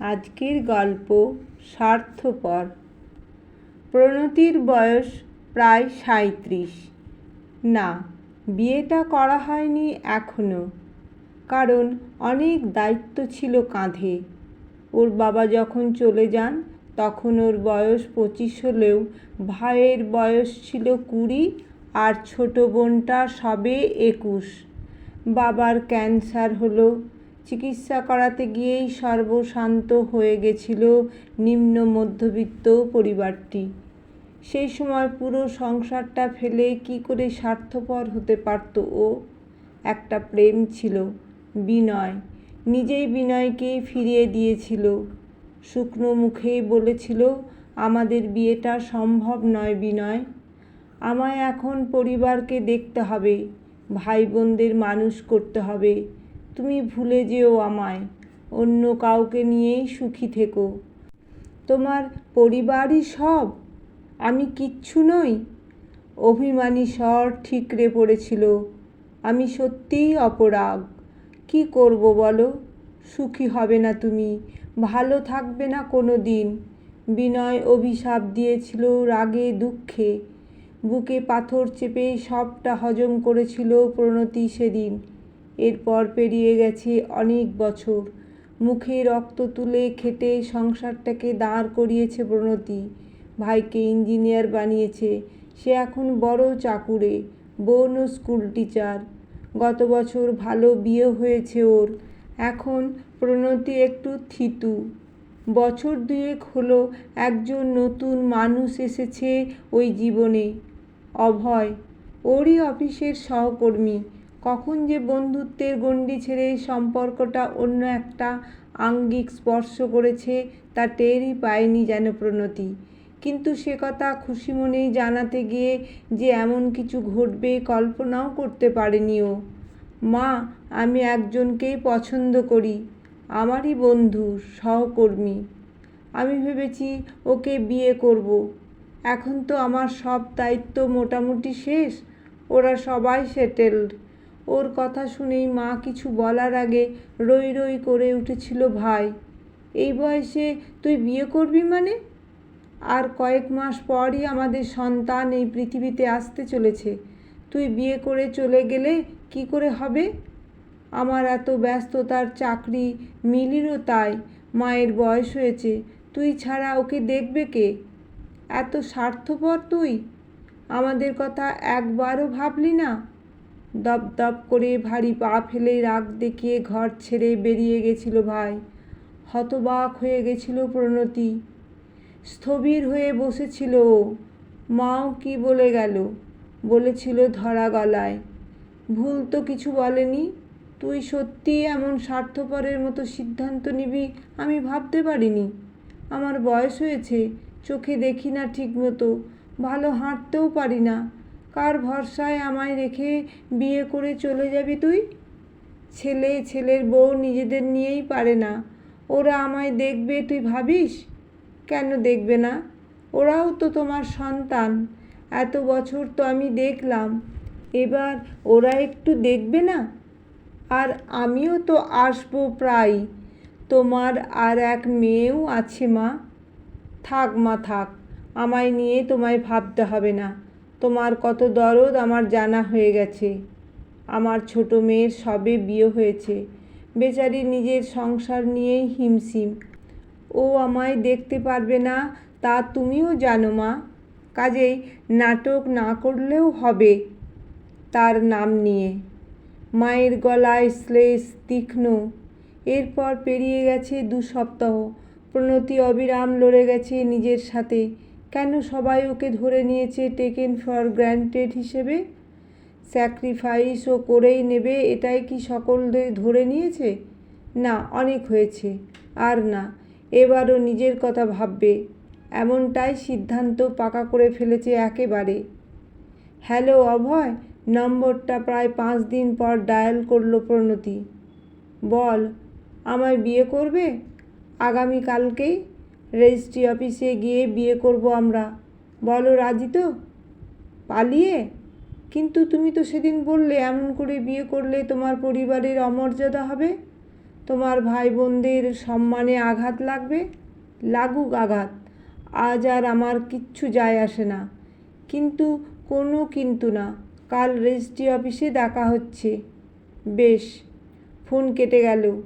আজকের গল্প স্বার্থপর। প্রণতির বয়স প্রায় সাঁইত্রিশ। না, বিয়েটা করা হয়নি এখনও কারণ অনেক দায়িত্ব ছিল কাঁধে। ওর বাবা যখন চলে যান, তখন ওর বয়স পঁচিশ হলেও ভাইয়ের বয়স ছিল কুড়ি আর ছোট বোনটা সবে একুশ। বাবার ক্যান্সার হলো চিকিৎসা করাতে গিয়েই সর্বশান্ত হয়ে গেছিল নিম্ন মধ্যবিত্ত পরিবারটি। সেই সময় পুরো সংসারটা ফেলে কি করে স্বার্থপর হতে পারত ও? একটা প্রেম ছিল, বিনয়। নিজেই বিনয়কে ফিরিয়ে দিয়েছিল। শুকনো মুখেই বলেছিল, আমাদের বিয়েটা সম্ভব নয় বিনয়। আমায় এখন পরিবারকে দেখতে হবে ভাই বোনদের মানুষ করতে হবে। তুমি ভুলে যেও আমায়, অন্য কাউকে নিয়েই সুখী থেকো। তোমার পরিবারই সব, আমি কিচ্ছু নই। অভিমানী স্বর ঠিকরে পড়েছিল, আমি সত্যিই অপরাগ। কি করব বলো? সুখী হবে না তুমি, ভালো থাকবে না কোনো দিন বিনয় অভিশাপ দিয়েছিল রাগে দুঃখে, বুকে পাথর চেপে সবটা হজম করেছিল প্রণতি সেদিন। এরপর পেরিয়ে গেছে অনেক বছর। মুখে রক্ত তুলে খেটে সংসারটাকে দাঁড় করিয়েছে প্রণতি। ভাইকে ইঞ্জিনিয়ার বানিয়েছে। সে এখন বড় চাকুরে বোনও স্কুল টিচার। গত বছর ভালো বিয়ে হয়েছে ওর। এখন প্রণতি একটু থিতু। বছর দুয়েক হলো একজন নতুন মানুষ এসেছে ওই জীবনে। অভয়, ওরই অফিসের সহকর্মী। কখন যে বন্ধুত্বের গণ্ডি ছেড়ে সম্পর্কটা অন্য একটা আঙ্গিক স্পর্শ করেছে, তা টেরই পায়নি যেন প্রণতি। কিন্তু সে কথা খুশি মনেই জানাতে গিয়ে যে এমন কিছু ঘটবে কল্পনাও করতে পারেনি ও মা, আমি একজনকেই পছন্দ করি, আমারই বন্ধু, সহকর্মী। আমি ভেবেছি ওকে বিয়ে করব। এখন তো আমার সব দায়িত্ব মোটামুটি শেষ, ওরা সবাই সেটেলড। ওর কথা শুনেই মা কিছু বলার আগে রই রই করে উঠেছিল ভাই। এই বয়সে তুই বিয়ে করবি মানে? আর কয়েক মাস পরই আমাদের সন্তান এই পৃথিবীতে আসতে চলেছে। তুই বিয়ে করে চলে গেলে কি করে হবে? আমার এত ব্যস্ততার চাকরি মিলিরও তাই, মায়ের বয়স হয়েছে, তুই ছাড়া ওকে দেখবে কে? এত স্বার্থপর তুই? আমাদের কথা একবারও ভাবলি না? দপ দপ করে ভারী পা ফেলে রাগ দেখিয়ে ঘর ছেড়ে বেরিয়ে গেছিল ভাই। হতবাক হয়ে গেছিল প্রণতি। স্থবির হয়ে বসেছিল মাও কি বলে গেল? বলেছিল ধরা গলায়। ভুল তো কিছু বলেনি। তুই সত্যিই এমন স্বার্থপরের মতো সিদ্ধান্ত নিবি আমি ভাবতে পারিনি। আমার বয়স হয়েছে, চোখে দেখি না ঠিক মতো ভালো হাঁটতেও পারি না। কার ভরসায় আমায় রেখে বিয়ে করে চলে যাবি তুই? ছেলে, ছেলের বউ নিজেদের নিয়েই পারে না। ওরা আমায় দেখবে, তুই ভাবিস? কেন দেখবে না? ওরাও তো তোমার সন্তান। এত বছর তো আমি দেখলাম। এবার ওরা একটু দেখবে না? আর আমিও তো আসব প্রায় তোমার আর এক মেয়েও আছে মা। থাক মা, থাক। আমায় নিয়ে তোমায় ভাবতে হবে না। তোমার কত দরদ আমার জানা হয়ে গেছে। আমার ছোট মেয়ের সবে বিয়ে হয়েছে। বেচারি নিজের সংসার নিয়েই হিমশিম। ও আমায় দেখতে পারবে না, তা তুমিও জানো মা। কাজেই নাটক না করলেও হবে তার নাম নিয়ে। মায়ের গলায় শ্লেষ তীক্ষ্ণ। এরপর পেরিয়ে গেছে দু সপ্তাহ। প্রণতি অবিরাম লড়ে গেছে নিজের সাথে। কেন সবাই ওকে ধরে নিয়েছে টেকেন ফর গ্র্যান্টেড হিসেবে? স্যাক্রিফাইস ও করেই নেবে, এটাই কি সকলদের ধরে নিয়েছে? না, অনেক হয়েছে, আর না, এবারও নিজের কথা ভাববে। এমনটাই সিদ্ধান্ত পাকা করে ফেলেছে একেবারে। হ্যালো, অভয়, নম্বরটা প্রায় পাঁচ দিন পর ডায়াল করল প্রণতি। বল, আমায় বিয়ে করবে? আগামীকালকেই রেজিস্ট্রি অফিসে গিয়ে বিয়ে করব আমরা। বলো, রাজি তো? পালিয়ে? কিন্তু তুমি তো সেদিন বললে, এমন করে বিয়ে করলে তোমার পরিবারের অমর্যাদা হবে। তোমার ভাই বোনদের সম্মানে আঘাত লাগবে, লাগুক আঘাত। আজ আর আমার কিচ্ছু যায় আসে না। কিন্তু কোনো কিন্তু না, কাল রেজিস্ট্রি অফিসে দেখা হচ্ছে। বেশ, ফোন কেটে গেল।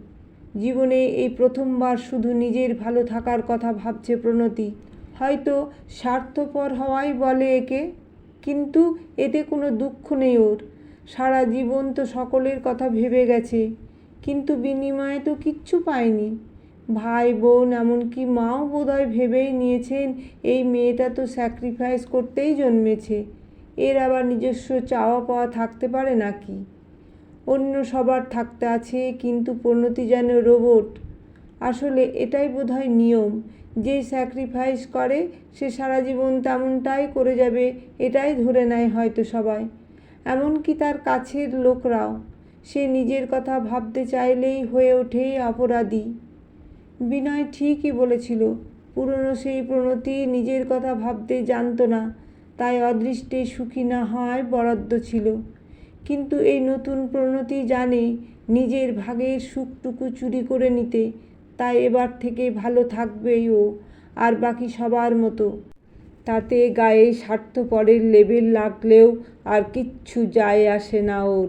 জীবনে এই প্রথমবার শুধু নিজের ভালো থাকার কথা ভাবছে প্রণতি। হয়তো স্বার্থপর হওয়াই বলে একে, কিন্তু এতে কোনো দুঃখ নেই ওর। সারা জীবন তো সকলের কথা ভেবে গেছে, কিন্তু বিনিময়ে তো কিচ্ছু পায়নি। ভাই, বোন, এমনকি মাও বোধহয় ভেবেই নিয়েছেন এই মেয়েটা তো স্যাক্রিফাইস করতেই জন্মেছে। এর আবার নিজস্ব চাওয়া পাওয়া থাকতে পারে নাকি? অন্য সবার থাকতে আছে, কিন্তু পরিণতি যেন রোবট। আসলে এটাই বোধহয় নিয়ম যে স্যাক্রিফাইস করে, সে সারা জীবন তেমনটাই করে যাবে, এটাই ধরে নেয় হয়তো সবাই। এমনকি তার কাছের লোকরাও, সে নিজের কথা ভাবতে চাইলেই হয়ে ওঠে অপরাধী। বিনয় ঠিকই বলেছিল, পুরনো সেই প্রণতি নিজের কথা ভাবতে জানতো না, তাই অদৃষ্টে সুখী না হয় বরাদ্দ ছিল। কিন্তু এই নতুন প্রণতি জানে নিজের ভাগের সুখটুকু চুরি করে নিতে। তাই এবার থেকে ভালো থাকবেই ও, আর বাকি সবার মতো। তাতে গায়ে স্বার্থপরের লেবেল লাগলেও আর কিচ্ছু যায় আসে না ওর।